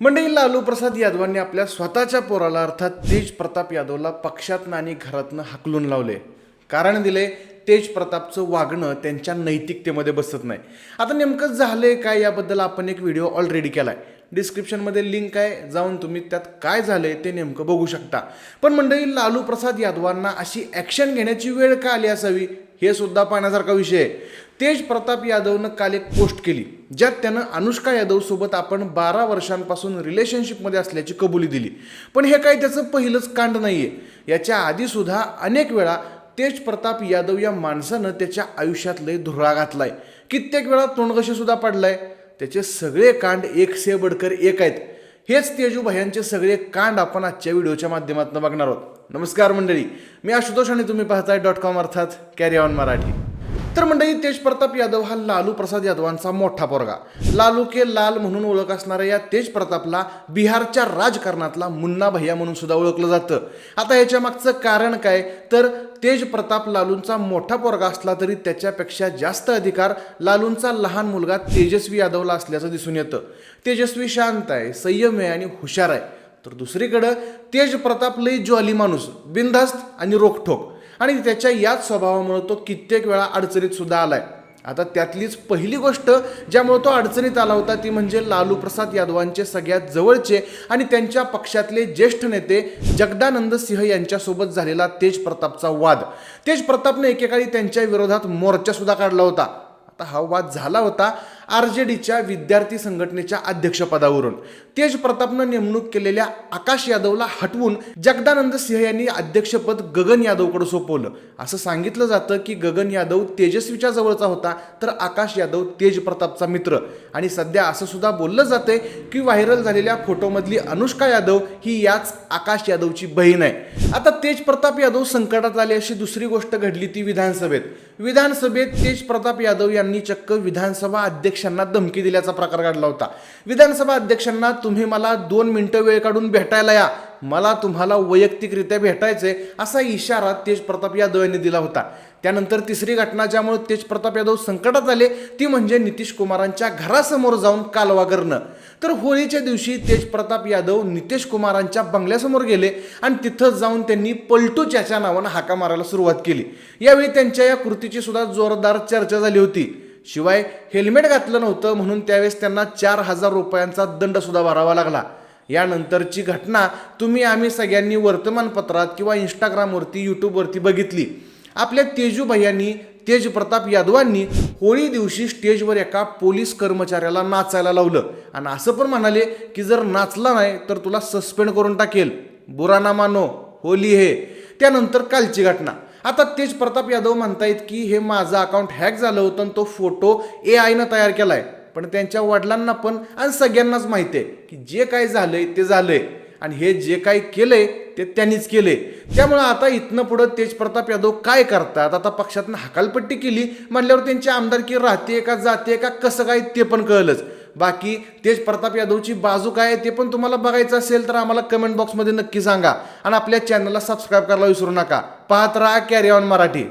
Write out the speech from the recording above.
मंडळी लालू प्रसाद यादवांनी आपल्या स्वतःच्या पोराला अर्थात तेज प्रताप यादवला पक्षातनं आणि घरातनं हाकलून लावले. कारण दिले तेज प्रतापचं वागणं त्यांच्या नैतिकतेमध्ये बसत नाही. आता नेमकं झालं आहे काय याबद्दल आपण एक व्हिडिओ ऑलरेडी केला आहे डिस्क्रिप्शनमध्ये लिंक आहे जाऊन तुम्ही त्यात काय झालं आहे ते नेमकं बघू शकता. पण मंडळी लालू प्रसाद यादवांना अशी ॲक्शन घेण्याची वेळ का आली असावी हे सुद्धा पाहण्यासारखा विषय आहे. तेज प्रताप यादवनं काल एक पोस्ट केली ज्यात त्यानं अनुष्का यादवसोबत आपण बारा वर्षांपासून रिलेशनशिपमध्ये असल्याची कबुली दिली. पण हे काही त्याचं पहिलंच कांड नाही आहे याच्या आधीसुद्धा अनेक वेळा तेज प्रताप यादव या माणसानं त्याच्या आयुष्यात लय धुरळा घातलाय. कित्येक वेळा तोंडघशीसुद्धा पडलाय. त्याचे सगळे कांड एक से बडकर एक आहेत. हेच तेजू भयांचे सगळे कांड आपण आजच्या व्हिडिओच्या माध्यमातून बघणार आहोत. नमस्कार मंडळी मी आशुतोष आणि तुम्ही पाहताय डॉट कॉम अर्थात कॅरी ऑन मराठी. तर मंडळी तेज प्रताप यादव हा लालू प्रसाद यादवांचा मोठा पोरगा. लालू के लाल म्हणून ओळख असणाऱ्या या तेज प्रतापला बिहारच्या राजकारणातला मुन्ना भैया म्हणून सुद्धा ओळखलं जातं. आता याच्या मागचं कारण काय? तर तेज प्रताप लालूंचा मोठा पोरगा असला तरी त्याच्यापेक्षा जास्त अधिकार लालूंचा लहान मुलगा तेजस्वी यादवला असल्याचं दिसून येतं. तेजस्वी शांत आहे संयम आहे आणि हुशार आहे. तर दुसरीकडं तेज प्रताप लई ज्वाली माणूस बिनधास्त आणि रोखठोक. आणि त्याच्या याच स्वभावामुळं तो कित्येक वेळा अडचणीत सुद्धा आलाय. आता त्यातलीच पहिली गोष्ट ज्यामुळे तो अडचणीत आला होता ती म्हणजे लालू प्रसाद यादवांचे सगळ्यात जवळचे आणि त्यांच्या पक्षातले ज्येष्ठ नेते जगदानंद सिंह यांच्यासोबत झालेला तेज प्रतापचा वाद. तेज प्रतापने एकेकाळी त्यांच्या विरोधात मोर्चा सुद्धा काढला होता. आता हा वाद झाला होता आर जे डीच्या विद्यार्थी संघटनेच्या अध्यक्षपदावरून. तेज प्रतापनं नेमणूक केलेल्या आकाश यादवला हटवून जगदानंद सिंह यांनी अध्यक्षपद गगन यादवकडे सोपवलं. असं सांगितलं जातं की गगन यादव तेजस्वीच्या जवळचा होता तर आकाश यादव तेज प्रतापचा मित्र. आणि सध्या असं सुद्धा बोललं जातंय की व्हायरल झालेल्या फोटोमधली अनुष्का यादव ही याच आकाश यादवची बहीण आहे. आता तेज प्रताप यादव संकटात आले अशी दुसरी गोष्ट घडली ती विधानसभेत. विधानसभेत तेज प्रताप यादव यांनी चक्क विधानसभा अध्यक्ष अध्यक्षांना धमकी दिल्याचा प्रकार घडला होता. विधानसभा अध्यक्षांना तुम्ही मला दोन मिनिटं वेळ काढून भेटायला या. मला तुम्हाला वैयक्तिकरित्या भेटायचे असा इशारा तेज प्रताप यादव यांनी दिला होता. त्यानंतर तिसरी घटना ज्यामुळे तेज प्रताप यादव संकटात आले ती म्हणजे नितीश कुमारांच्या घरासमोर जाऊन कालवा करणं. तर होळीच्या दिवशी तेज प्रताप यादव नितीश कुमारांच्या बंगल्यासमोर गेले आणि तिथं जाऊन त्यांनी पलटूच्याच्या नावानं हाका मारायला सुरुवात केली. यावेळी त्यांच्या या कृतीची सुद्धा जोरदार चर्चा झाली होती. शिवाय हेल्मेट घातलं नव्हतं म्हणून त्यावेळेस त्यांना चार हजार रुपयांचा दंडसुद्धा भरावा लागला. यानंतरची घटना तुम्ही आम्ही सगळ्यांनी वर्तमानपत्रात किंवा इंस्टाग्रामवरती यूट्यूबवरती बघितली. आपल्या तेजू भैयांनी तेज प्रताप यादवांनी होळी दिवशी स्टेजवर एका पोलीस कर्मचाऱ्याला नाचायला लावलं. आणि असं पण म्हणाले की जर नाचला नाही तर तुला सस्पेंड करून टाकेल. बुरा ना मानो होली हे. त्यानंतर कालची घटना. आता तेज प्रताप यादव म्हणतायत की हे माझं अकाउंट हॅक झालं होतं आणि तो फोटो ए आयनं तयार केला आहे पण त्यांच्या वडिलांना पण आणि सगळ्यांनाच माहिती आहे की जे काय झालंय ते झालंय. आणि हे जे काही केलंय ते त्यांनीच केले त्यामुळं आता इथनं पुढं तेज प्रताप यादव काय करतात? आता पक्षातनं हकालपट्टी केली म्हणल्यावर त्यांची आमदारकी राहते का जाते का कसं काय ते पण कळलंच. बाकी तेज प्रताप यादवची बाजू काय आहे ते पण तुम्हाला बघायचं असेल तर आम्हाला कमेंट बॉक्समध्ये नक्की सांगा. आणि आपल्या चॅनलला सबस्क्राईब करायला विसरू नका. पाहत राहा कॅरी ऑन मराठी.